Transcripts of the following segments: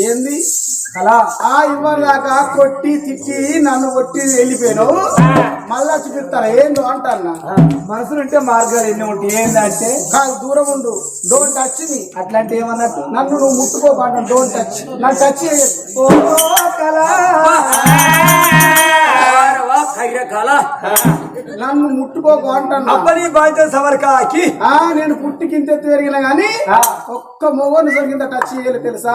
ఏంది? అలా ఆ ఇవ్వాలి దాకా కొట్టి తిట్టి నన్ను కొట్టి వెళ్ళిపోయినావు మళ్ళా చూపిస్తాను ఏందో అంటాను మనసులు ఉంటే మార్గాలు ఎన్ని ఉంటాయి? ఏంటంటే కాదు దూరం ఉండు. డోంట్ టచ్ మీ అట్లాంటి ఏమన్నట్టు? నన్ను నువ్వు ముట్టుకోకుండా డోంట్ టచ్ నన్ను టచ్ చేయదు ఓ కళ. నన్ను ముట్టుకోకు అంటున్నా. అప్పని బాధ్యత సమర్కాకి ఆ నేను పుట్టి కింద పెరిగిన గాని. ఒక్క మొగను సరిగింద టచ్ చేయలేదు తెలుసా?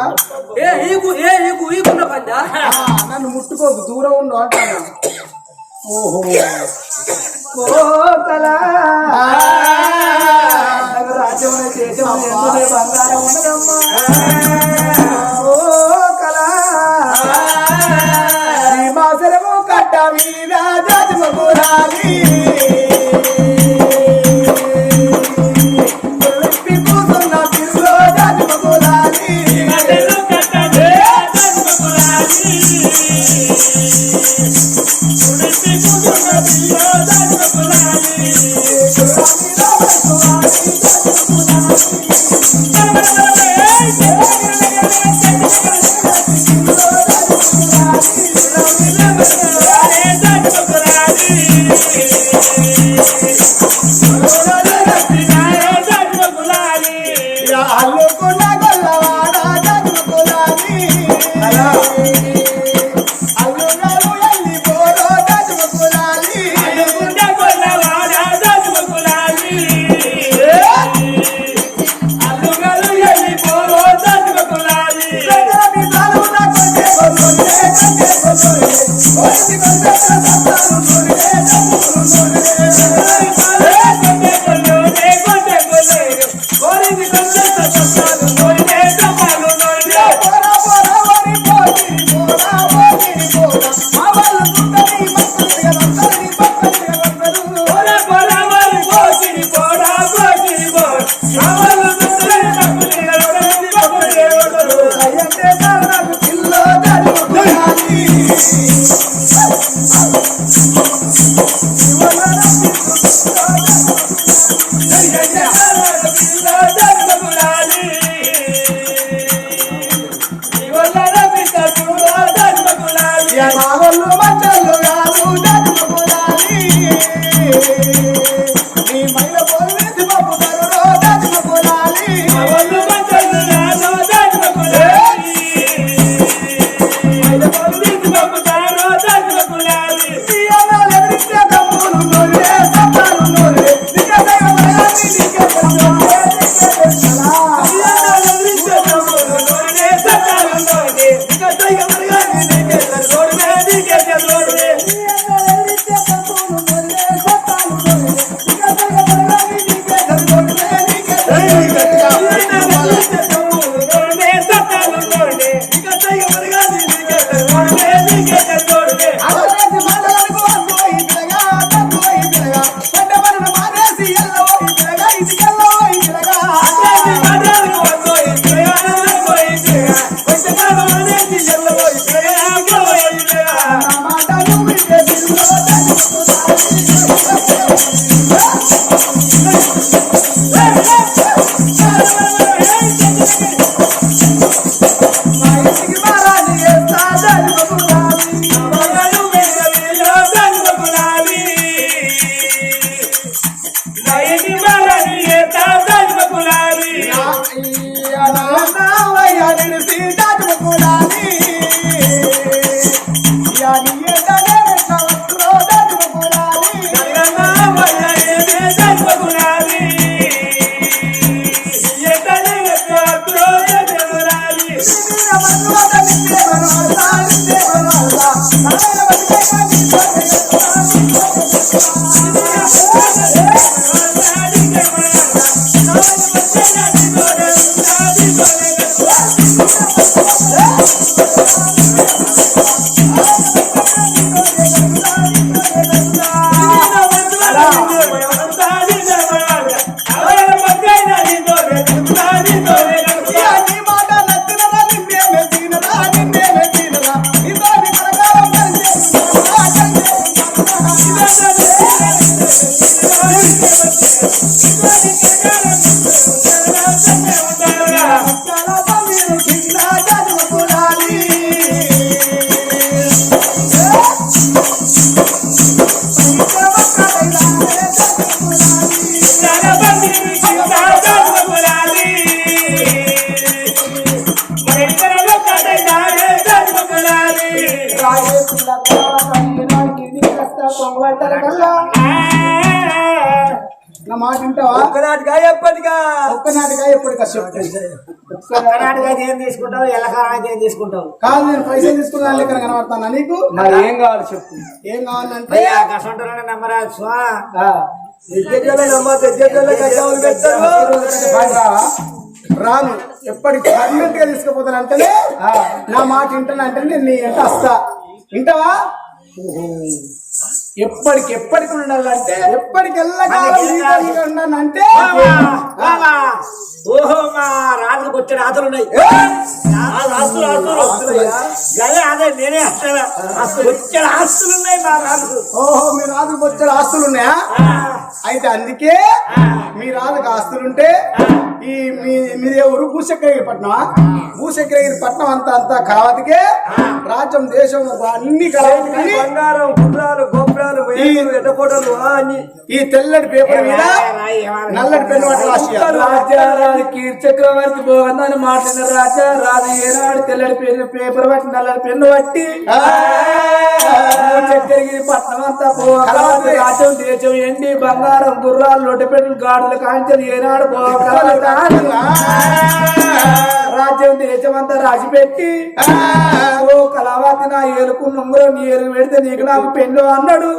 ఏ ఈగు ఏ ఈగు ఈగున్న పందా ఆ, నన్ను ముట్టుకోకు దూరం ఉండు అంటాను ఓహో. దేశమునే ఎందునే బంగారం ఉన్నదమ్మా శ్రీమాసరము కట్ట మీద జాజమకు రాలి. ఉలిప్పి ఒక్కనాటిగా అయితే ఏం తీసుకుంటావు ఎల్లకాలం అయితే ఏం తీసుకుంటావు? కాదు నేను పైసలు తీసుకున్నాను లెక్కన కనబడతానా నీకు? మరి ఏం కావాలి చెప్పు. ఏం కావాలంటే స్వా ఆ, రావా? రాను ఎప్పటికి పర్మనెంట్గా తీసుకుపోతానంటేనే నా మాట వింటానంటే నేను నీ ఎంట వస్తా వింటావా? ఎప్పటికి ఎప్పటికి ఉండాలంటే ఎప్పటికి వెళ్ళగా ఉండాలంటే ఓహో మా రాజుకు వచ్చే ఆతులు ఉన్నాయి ఆస్తులు ఆస్తులు గదే అదే నేనే వచ్చిన ఆస్తులు ఉన్నాయి మా రాజుకు ఓహో మీ రాజుకు వచ్చే ఆస్తులు ఉన్నాయా? అయితే అందుకే మీ రాజుకు ఆస్తులుంటే ఈ మీ మీది ఎవరు భూచక్రగిరి పట్నమా భూచక్రగిరి పట్నం అంతా అంతా కావతికే రాజ్యం దేశం అన్ని కలవతికి బంగారం గుర్రాలు గోపురాలు ఎడ్డపోటలు ఈ తెల్లటి పేపర్ మీద నల్లటి పెన్ను పట్టి రాసియాలి. రాజ్యారాణి కీర్తి చక్రవర్తి భోగందని మాట్లాడిన రాజా రాజు ఏనాడు తెల్లడి పెన్ను పేపర్ పట్టి నల్లడి పెన్ను పట్టి అంతా రాజ్యం దేశం ఎండి బంగారం గుర్రాలు లొట్టపెట్టలు గాడుల కాంచెలు ఏనాడు రాజ్యం దేశం అంతా రాసి పెట్టి. ఓ కళావతి నా ఏలుకున్న ఉంగరం నీ ఏలు పెడితే నీకు నాకు పెన్ను అన్నాడు.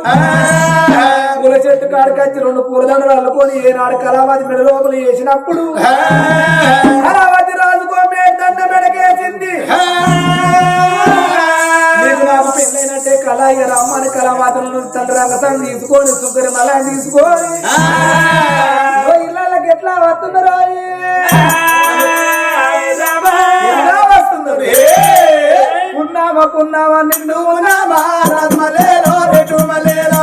పూల చెట్టు కాడికొచ్చి రెండు పూలదండలు అల్లుకొని ఏనాడు కళావతి మెడ లోపల వేసినప్పుడు. కళావతి మెడకేసింది నీకు పెళ్ళైనట్టే కళ ఇక రమ్మని కళావాతులను తండ్రి తీసుకొని సుందరి మల తీసుకొని. ఇళ్ళకి ఎట్లా వస్తున్నారు ఉన్నావా ఉన్నావా నిన్ను ఉన్నామా? రాజ్మలేలో రెటు మలేలో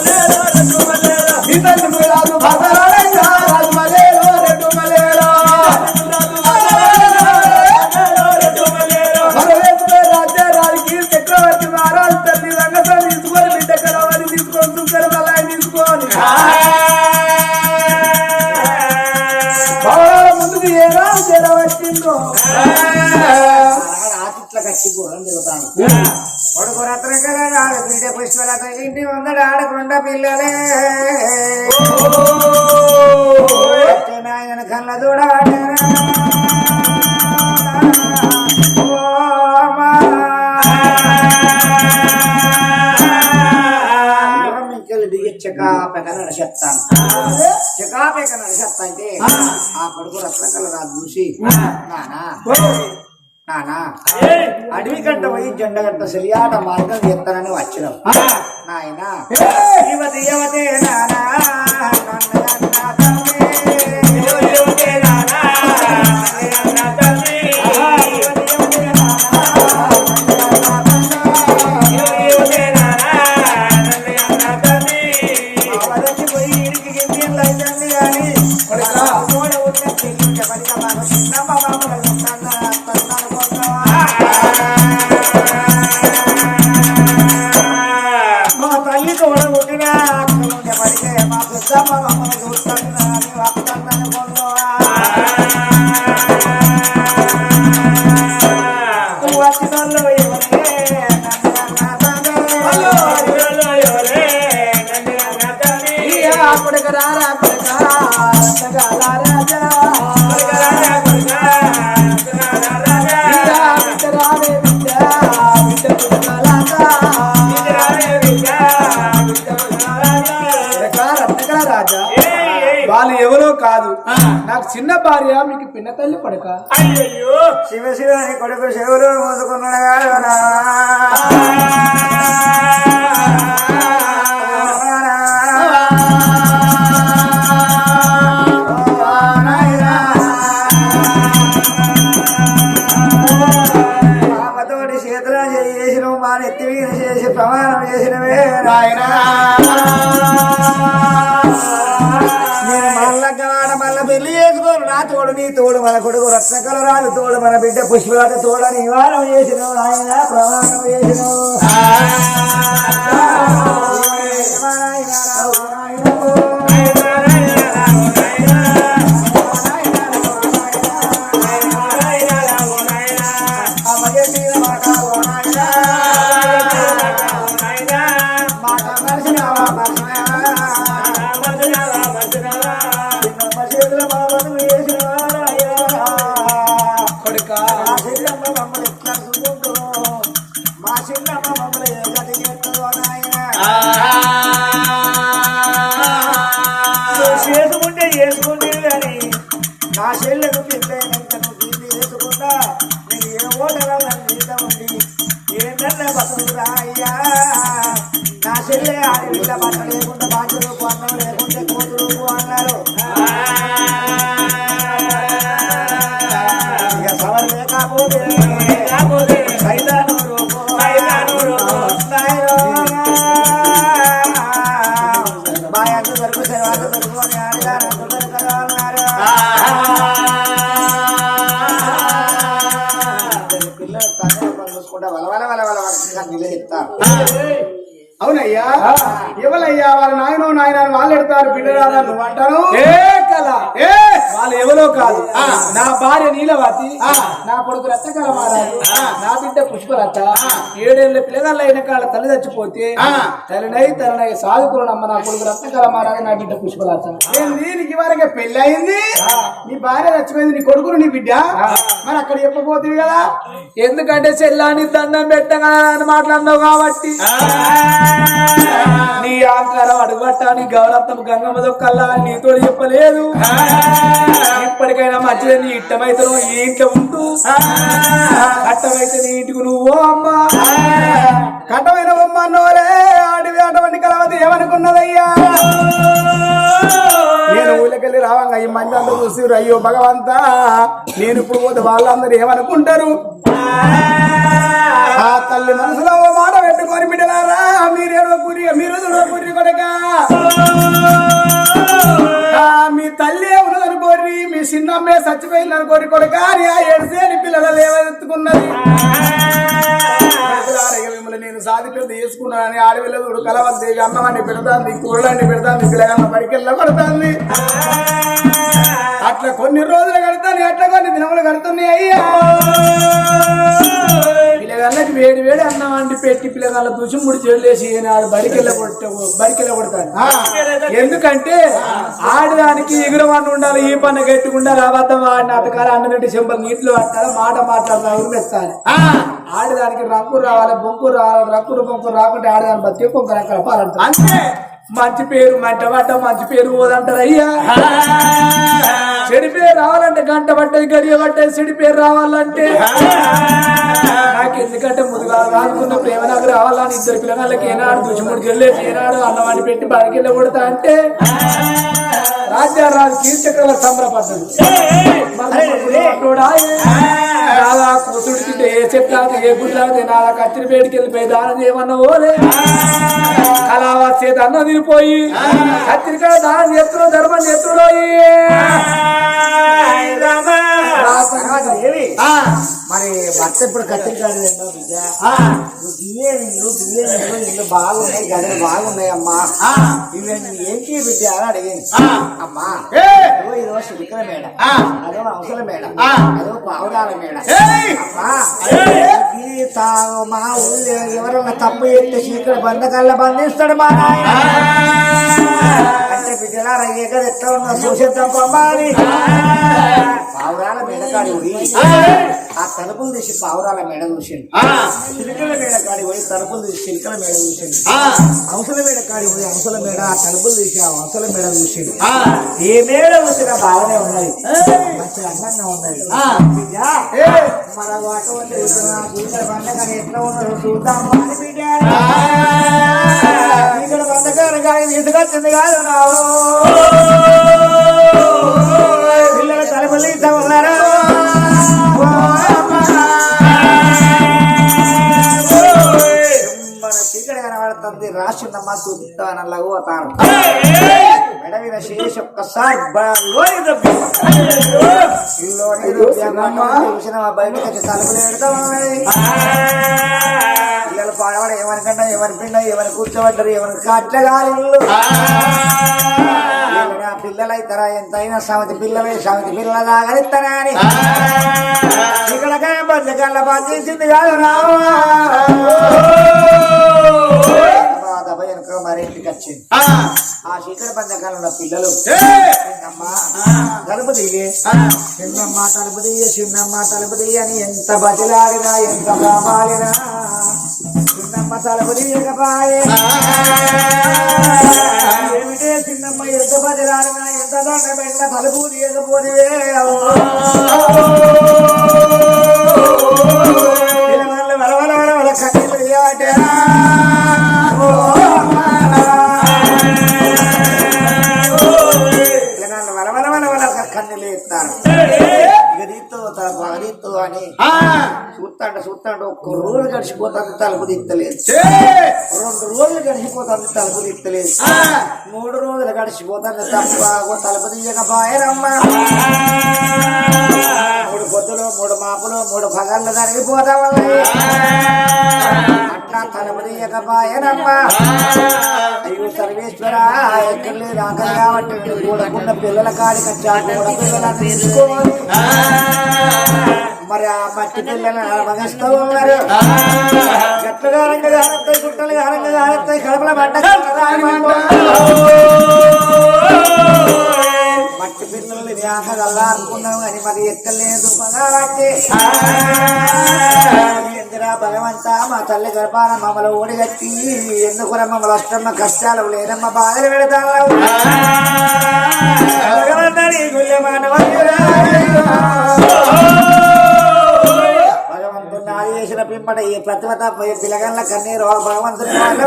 ఇంటి ముందడ ఆడకుండా పిల్లలే. ఆయన కళ్ళ నడిచేస్తాను. చెకాపెక నడిచేస్తా అంటే ఆ. కొడుకు రత్నకల రాజు చూసి నానా నానా అడవి గంట పోయి జెండ గంట సెలియాట మార్గం చేస్తానని వచ్చినాం. నాయన యువతి యువతే నానా ఎవరో కాదు. నాకు చిన్న భార్య మీకు పిన్న తల్లి కొడక. అయ్యయ్యో. శివ శివ నీ కొడుకు శివులు మోసుకున్నాడు చేతుల చేసినవు మా నెత్తి చేసి ప్రమాణం చేసినవే నాయనా. నేను మళ్ళా మల్ల పెళ్ళి చేసుకోరు. నా తోడు నీ తోడు మన కొడుకు రత్నకల రాదు. తోడు మన బిడ్డ పుష్పరాజు తోడని అని చేసిన ఆయన ప్రమాణం చేసిన లేకుంటే అన్నారు ఇక సవర్ లేకపోతే పిల్లలు తనే పని చూసుకుంటా నిలదీస్తారు. అవునయ్యా ఎవరయ్యా వాళ్ళ నాయనో నాయన వాళ్ళు ఎడతారు. బిడ్డరారా నువ్వు ఏ వాళ్ళు ఎవరో కాదు. నా భార్య నీలవతి నా కొడుకు రత్నకల మహారాజు నా బిడ్డ పుష్పలత ఏడేళ్ళ పిల్లగాళ్ళ అయిన కాళ్ళ తల్లి చచ్చిపోతే తల్లినై తల్లినై సాధుకులనమ్మ నా కొడుకు రత్నకల మహారాజు నా బిడ్డ పుష్పలత. ఏంది? నీకు ఇవరకే పెళ్ళి అయింది? నీ భార్య చచ్చిపోయింది నీ కొడుకును నీ బిడ్డ? మరి అక్కడ చెప్పపోతుంది కదా? ఎందుకంటే చెల్లాని దండం పెట్టగా మాట్లాడినావు కాబట్టి. నీ ఆంకారం అడుగుబట్ట నీ గౌరవం గంగమ్మ దొక్కల్లా నీతో చెప్పలేదు. ఇప్పటికైనా మధ్యలో నీ ఇట్టమైతే నువ్వు ఈ ఇంట్లో ఉంటూ కట్టమైతే నీ ఇంటికి నువ్వు అమ్మా. కట్టమైన బొమ్మన్నోలే ఆడివి అటువంటి కలవతి ఏమనుకున్నదయ్యా? నేను ఊళ్ళకెళ్ళి రావంగా. ఈ మంది అందరూ చూసి అయ్యో భగవంతా. నేను ఇప్పుడు పోతే వాళ్ళందరూ ఏమనుకుంటారు? ఆ తల్లి మనసులో ఓ మాట పెట్టుకొని బిడ్డలారా మీరేడో పురి మీరు చూడవ కొడక. మీ తల్లి ఉన్నదనుకోరి మీ చిన్నమ్మే చచ్చిపోయింది అనుకోరి కొడక అని ఆ ఏడుసేని పిల్లలు ఏమెత్తుకున్నది మిమ్మల్ని నేను సాధి పెద్ద చేసుకున్నానని ఆడవిల్లదుడు కలవద్ది అన్నవాన్ని పెడతాంది కూరలాంటి పెడతాంది పిల్లగాన్న పడికెళ్ళ పడుతుంది అట్లా కొన్ని రోజులు కడతాను అట్లా కొన్ని దినములు కడుతున్నాయి అయ్యా. పిల్లగాళ్ళకి వేడి వేడి అన్నం వండి పెట్టి పిల్లగాళ్ళ దుషుముడి చెల్లేసి ఆడు బడికెళ్ళ బడికెళ్ళ కొడతాను. ఆ, ఎందుకంటే ఆడదానికి ఎగురవన్న ఉండాలి ఈ పని గట్టుకుండాలి అబద్ధం ఆడిన అతకాల అన్నటి చెంపలు నీటిలో పట్టాలి మాట మాట్లాడాలి మెచ్చాలి ఆ, ఆడదానికి రంగు రావాలి బొంకు రావాలి రంగులు బొంకు రాకుంటే ఆడదాని బతికే కొంక కలపాలంటారు అంతే. మంచి పేరు మంట పడ్డ మంచి పేరు పోదంటారు అయ్యా చెడి పేరు రావాలంటే గంట పట్టేది గడియ పట్టేది చెడి పేరు రావాలంటే. నాకు ఎందుకంటే ముందుగా రానుకున్న ప్రేమ నాకు రావాలని ఇద్దరు పిల్లలకి ఏనాడు దుష్ముడు చెల్లేసి ఏనాడు అన్నవాడిని పెట్టి బడికెళ్ళ కొడతా అంటే. కీర్చక్రల సంబరపడ్డాడు కూతుడు తింటే ఏ చెట్లాది ఏ గుడ్లాది నాదా కత్తిరి పేటికి వెళ్ళిపోయి దానం చేయమన్న ఓలే? కళావా చేత అన్న తిరిపోయి కత్తిరికాయ దానం చేస్తున్నా ధర్మం చేస్తున్నా మరి భర్త ఇప్పుడు కత్తిరికాడు రెండో బిడ్డ? నువ్వు దియ్యే బాగున్నాయి గదులు బాగున్నాయి అమ్మా ఆ, ఇవి ఏంటి బిడ్డ అని అడిగింది. అమ్మా అదో ఇదో శుక్ర మేడ. అదో అవసర మేడ. అదో పావురాల మేడ. అమ్మా మా ఊళ్ళో ఎవరన్నా తప్పు చేస్తే చీకటి బంధకల్లా బంధిస్తాడు మా నాయన. అంటే బిడ్డలారా కదా ఎట్లా ఉన్నా చూసేద్దాం పావురాల మెడకాడి ఉడి ఆ. తలుపులు తీసి పావురాల మేడ చూసిండు. చిలుకల మేడ కాడి పోయి తలుపులు తీసి చిలుకల మేడ చూసిండు. అంశల మేడ కాడి పోయి అంశల మేడ ఆ తలుపులు తీసి ఆ అంశల మేడ చూసిండు. ఏ మేడ చూసినా బాగానే ఉన్నది. మంచి అందంగా ఉన్నది. మన చీకటి బంధకాలు ఎట్లా ఉన్నారో చూద్దాం చీకటి బంధకాలు కానీ కాదు నావు. పిల్లల తలుపులు ఉంది ರಾಶಿ ನಮ್ಮ ಸುತ್ತ ನಲ್ಲಗುವ ತಾನು ಬೆಡವಿನ ಶೇಷ ಪ್ರಸಾದ್ బయటకి తలుపులు పిల్లలు పాడవాడు ఏమనుకన్నా ఏమనుకున్నా ఏమని కూర్చోబడ్డారు ఏమని కట్ల కాలి పిల్లలైతారా? ఎంతైనా సమితి పిల్లలే సమతి పిల్లల దాగలిస్తారా అని. ఇక్కడ బంధకాల పనిచేసింది కాదు రావా. ఇంటికి వచ్చింది? ఆ, బంధకాలు ఉన్న పిల్లలు. చిన్నమ్మ తలుపు దిగి చిన్నమ్మ తలుపు దిగి చిన్నమ్మ తలుపు దిగి అని ఎంత బతిలాడినా ఎంత కాపాడినా చిన్నమ్మ తలుపు దిగపాయే ఏమిటే చిన్నమ్మ ఎంత బతిలాడినా ఎంత దండ పెట్టిన తలుపు దిగకపోతే వలవల వలవల కన్నీళ్ళు తీయబట్టే. ఇస్తారు ఇక దీంతో తన అని చూస్తాంట చూస్తాంట ఒక్క రోజు గడిచిపోతుంది తలుపు తీస్తలేదు ఏ, రెండు రోజులు గడిచిపోతుంది తలుపు తీస్తలేదు ఆ, మూడు రోజులు గడిచిపోతుంది తప్ప తలుపు తీయకపోయారమ్మా మూడు పొద్దులు మూడు మాపులు మూడు పగళ్ళు జరిగిపోతా తలపనీయకపాయనమ్మా అయ్యో సర్వేశ్వర ఎక్కడ లేదు ఆకలి కాబట్టి పిల్లల కాడికి కూడా మరి ఆ మట్టి పిల్లలు మగస్తావు మరి. గట్లు కారంగా కారత్తాయి గుట్టలు కారంగా కారత్తాయి కడపల పడ్డ మట్టి పిల్లలు వ్యాధ కల్లా అనుకున్నావు కానీ మరి ఎక్కలేదు పదాలంటే భగవంత మా తల్లి గర్భాన మమ్మల్ని ఓడిగట్టి ఎందుకురా మమ్మల్ని అష్టమ్మ కష్టాలు లేదమ్మ బాధలు పెడతాను భగవంతుని ఆది చేసిన పిమ్మట ఈ ప్రతిమత పిలగన్ల కన్నీరు భగవంతుని వాళ్ళ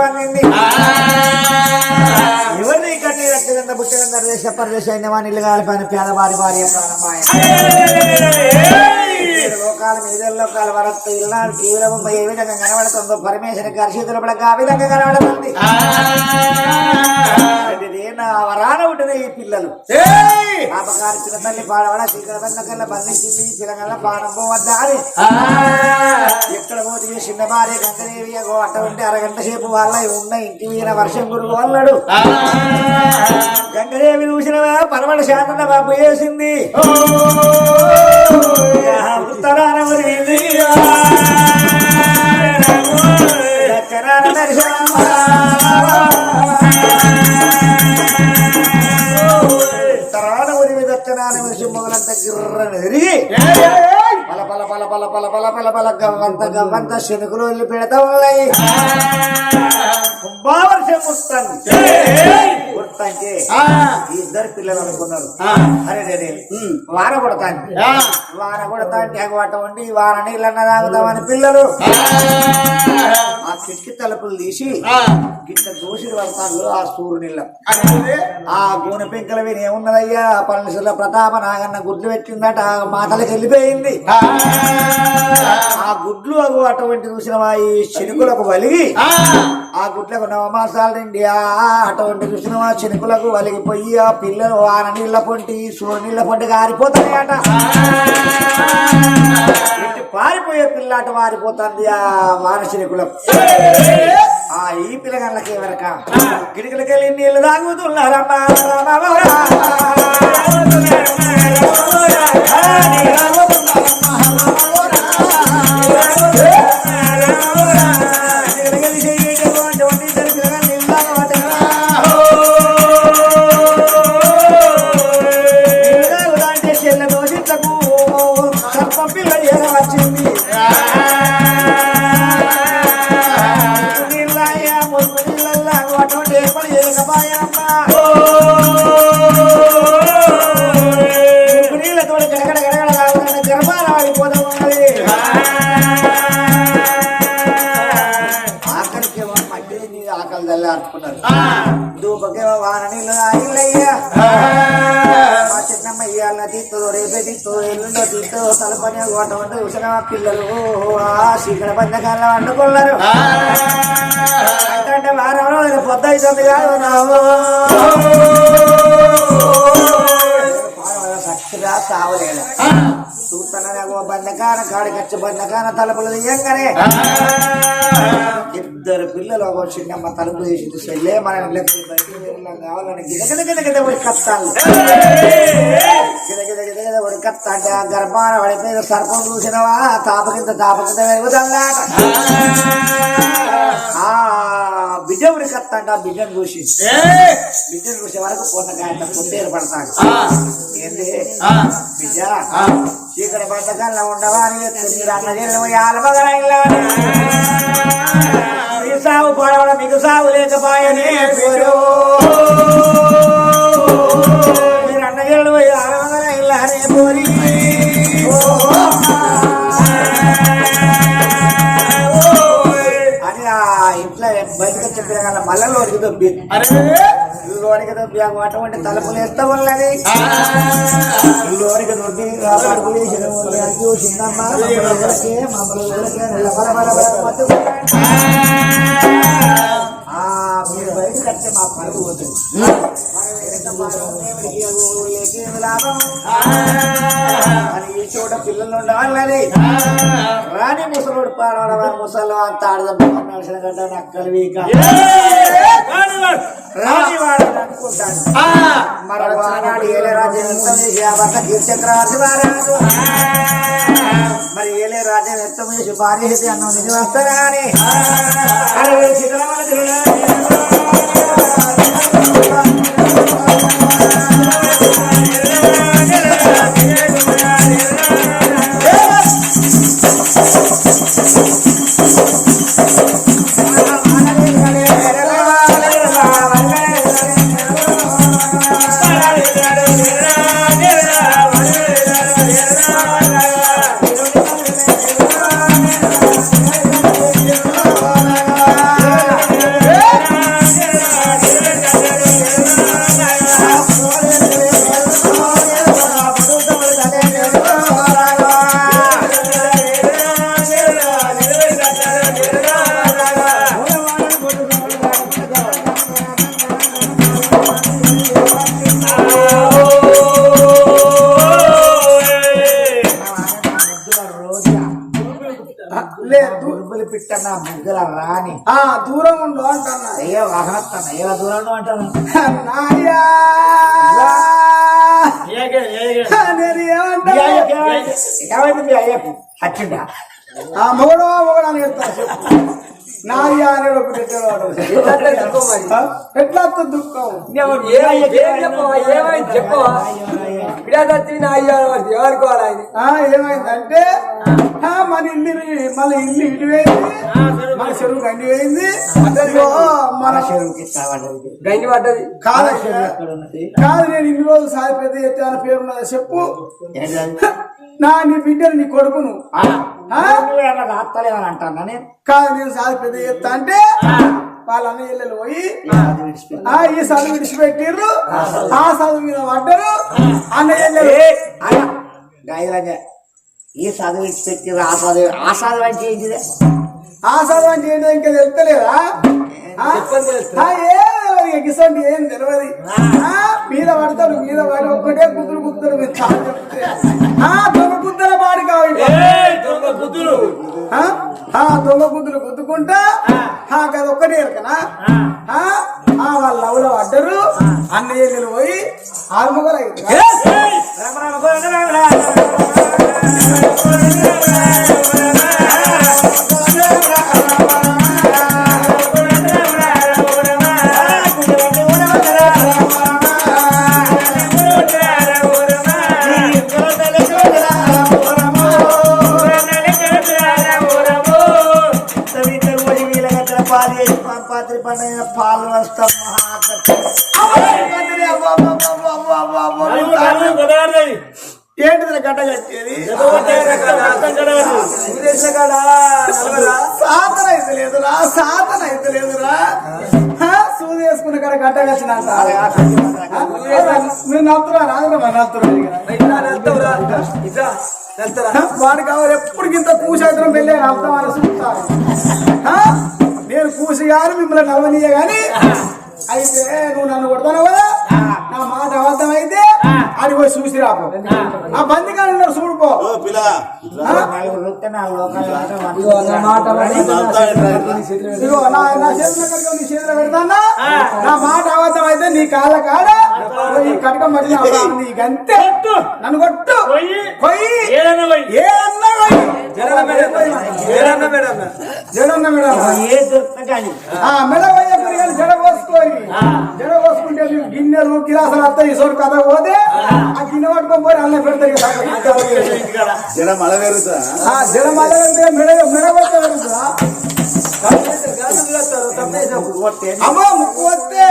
ఎవరిని కన్నీరు? అట్టిదంత బుట్టదంత దేశ పరదేశ అయిన వాని ఇల్లు కాలిపోయిన పేదవారి భార్య ప్రాణమాయ లోకాల మీద లోకాల వరత్తు ఇల్లాడు తీవ్రము ఏ విధంగా కనబడుతుందో పరమేశ్వర గర్షితుల పడక ఆ విధంగా కనబడుతుంది. నా వరాన ఉంటుంది ఈ పిల్లలు. ఏ, పాపకారి చిన్న తల్లి పాడవడ శ్రీకరబంద కల్లా బంధించింది పిల్లగల్ల పానం పోవద్దా అని ఎక్కడ పోతే చిన్న భార్య గంగదేవి అట్ట ఉంటే అరగంట సేపు వాళ్ళ ఉన్న ఇంటి మీద వర్షం గురువు అన్నాడు. గంగదేవి చూసిన పరమణ శాంతన బాబు వేసింది తరాన ఉరిమి దచ్చనాన సింహములంత గిర్రని పల పల పల పల పల పల గవ్వంత గవ్వంత శనుకులు వదిలి పెడతాయి ఇద్దరు పిల్లలు అనుకున్నారు. అరే వార కొడతాను వార కొడతాంటే అగవాటం ఉండి వార నీళ్ళన్న తాగుతామని పిల్లలు. ఆ. కిటికీ తలుపులు తీసి కింద దోషి వస్తాను ఆ సూర్యునిళ్ళ ఆ గూనె పెంకల విని ఏమున్నదయ్యా? పరమేశ్వర ప్రతాప నాగన్న గుడ్లు పెట్టిందట మాటలకు వెళ్ళిపోయింది ఆ, గుడ్లు అగు అటువంటి చూసిన ఈ చెనుకులకు వలిగి ఆ, గుడ్లకు నవమాసాల నుండి ఆ అటువంటి చూసిన ఆ చెనుకులకు వలిగిపోయి ఆ పిల్లలు వాన నీళ్ళ పొంటి సూర్య నీళ్ళ పొంటి గారిపోతాయట పారిపోయే పిల్లాట వారిపోతుంది ఆ వాన చెనుకులకు ఆ ఈ పిల్లగాళ్ళకి ఎవరక గిడికలకెళ్ళి నీళ్ళు తాగుతున్నారమ్మా love. ఎల్లుండో తలపని కొట్టమంటే చూసిన పిల్లలు. ఆ శీకర బంధకాల్లో వండుకున్నారు అంటే వారం రోజులు పొద్దు అవుతుంది కాదు నావు సచ్చిగా సావలేదు చూస్తున్నాను బంధకాన కాడికచ్చి బంధకాన తలుపులు తీయంగానే ఇద్దరు పిల్లలు ఒక చిన్నమ్మ తలుపు తీసింది. చెల్లే మన కావాలని గిదగిద గిదగిద పోయి కత్తాలు గిదగిద గిదగిద పోయి కత్త అంటే ఆ గర్భాన పడిపోయిన సర్పం చూసినవా? తాప కింద తాప కింద వెలుగుతుందాట ఆ. బిడ్డ ఉడి కత్త అంటే ఆ బిడ్డను చూసి బిడ్డను చూసే వరకు పోతకాయ పొద్దేరు పడతాడు ఏంటి బిడ్డ ఇక్కడ బంధకాల్లో ఉండవా అని అన్న చెల్లెము ఆలమగలైలా సాగు పడవడ మీకు సాగు లేకపోయనే పేరు. మీరు అన్న చెల్లెము ఆలమగలైలా పోరి. అని ఆ ఇంట్లో బయటకు చెప్పిన మళ్ళీ వరకు దొబ్బి లోనికి దొబ్బి అటువంటి తలుపులు ఉన్నది. దొబ్బి మీరు మా పరుగు పోతుంది. లాభం? చోట పిల్లలు ఉండవాలని రాని ముసలోడు పాడవడం ముసలు అంత ఆడదన్న గడ్డ నక్కలు వీక మరి ఏలే రాజ్యం ఎంత చేసి భార్య అన్నం నిజం వస్తారా అని వాహనత్తాను అయ్యో దూరంలో అంటాను నాయా! నేను ఏమంటా ఏమైంది? మీ అయ్యకు? వచ్చిందా ఆ మొగడు మొగడు అని చెప్తా చెప్పు. నాయా అని ఒక పెట్టేవాడు ఆ? ఎట్లా వస్తుంది దుఃఖం ఏమైంది చెప్పవా ఏమైందంటే ఆ, మన ఇల్లు మన ఇల్లు ఇటు మన చెరువు గండి పోయింది ఇదిగో మన చెరువుకి గండి పడ్డది. కాదు కాదు నేను ఇన్ని రోజులు సాయి పెద్ద ఎత్తే అని పేరు ఉన్నదా చెప్పు. ఏంటది? నా నీ బిడ్డని నీ కొడుకును. దాత్తలేమని అంటాను నేను? కాదు నేను సాయి పెద్ద ఎత్తా అంటే వాళ్ళ అన్న ఇళ్ళలు పోయి ఈ చదువు విడిచిపెట్టిర్రు. ఆ చదువు. మీద పడ్డరు. అన్నయ్య ఏయ్, ఆగ. గాయరాజా, ఈ చదువు ఇచ్చిపెట్టి ఆ చదువు ఆ చదువు అంటే ఏంటిదే? ఆ చదువు అంటే ఏంటో ఇంకా తెలుస్తలేదా? ఏం? తెలియదు గిసండి ఏం తెలియదు ఆ, మీద పడతాడు మీద పడి ఒక్కటే కుదురు కుదురు చెప్తే. ఆ దొంగ కుద్దల పాడు కావాలి ఆ? ఆ, దొంగ కుదురు గుద్దుకుంటా ఆ, అది ఒక్కటే ఎరకనా వాళ్ళ లవ్లో పడ్డరు అన్నయ్య పోయి ఆరుమొగలు అయింది రామ రామ. పాత్రి పండుగ పాలు వస్తాం ఏంటిది గడ్డ కట్టేది? సాధన అయితే లేదురా సాధన అయితే లేదురా. సూది వేసుకున్న కాడ గడ్డ వచ్చినంత మీరు నవ్వుతురా రాదు నవ్వుతురా? వాడు కావాలి ఎప్పుడు ఇంత కూసాత్రం వెళ్ళే నవ్వుతామని చూస్తారు? నేను కూసి గాని మిమ్మల్ని నవ్వనీయ గాని అయితే నువ్వు నన్ను కొడతాను కదా? నా మాట అబద్ధం అయితే ఆడికి పోయి చూసి రాపో. ఆ. బందిగాని ఉన్నాడు చూడుకో నా మాట వల్ల అంతా ఇట్లా. ఇదిగో నా నా చేతుల పెడతానా? నా మాట అబద్ధం అయితే నీ కాళ్ళ కాడ ఈ కటకం పడిన నీ గంతే నన్ను కొట్టు. పోయి కొయ్యి. ఏదన్నా పోయి. ఏ అన్నా కొయ్యి ఏరన్న మేడం. జడన్న మేడం. ఏ దొరికినా కానీ ఆ మెడ పోయేప్పుడు కానీ జడ పోసుకోయి జడ పోసుకుంటే గిన్నెలు గిలాసులు వస్తాయి సోరు కథ పోతే ఆ. గిన్నె పట్టుకొని పోయి అన్న పెడతారు. జడ మల పెరుగుతా జడ మళ్ళీ పెడితే మెడ మెడ పోతే పెరుగుతుందా? అమ్మ ముక్కు వస్తే.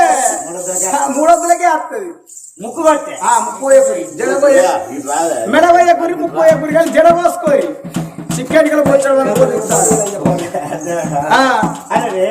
మూడొద్దులకే వస్తుంది ముక్కు పట్టే ఆ ముక్కు జడ పోయే పోయేకురి కానీ జడ పోసుకోరి చికెన్ కిలో వచ్చాడు అరే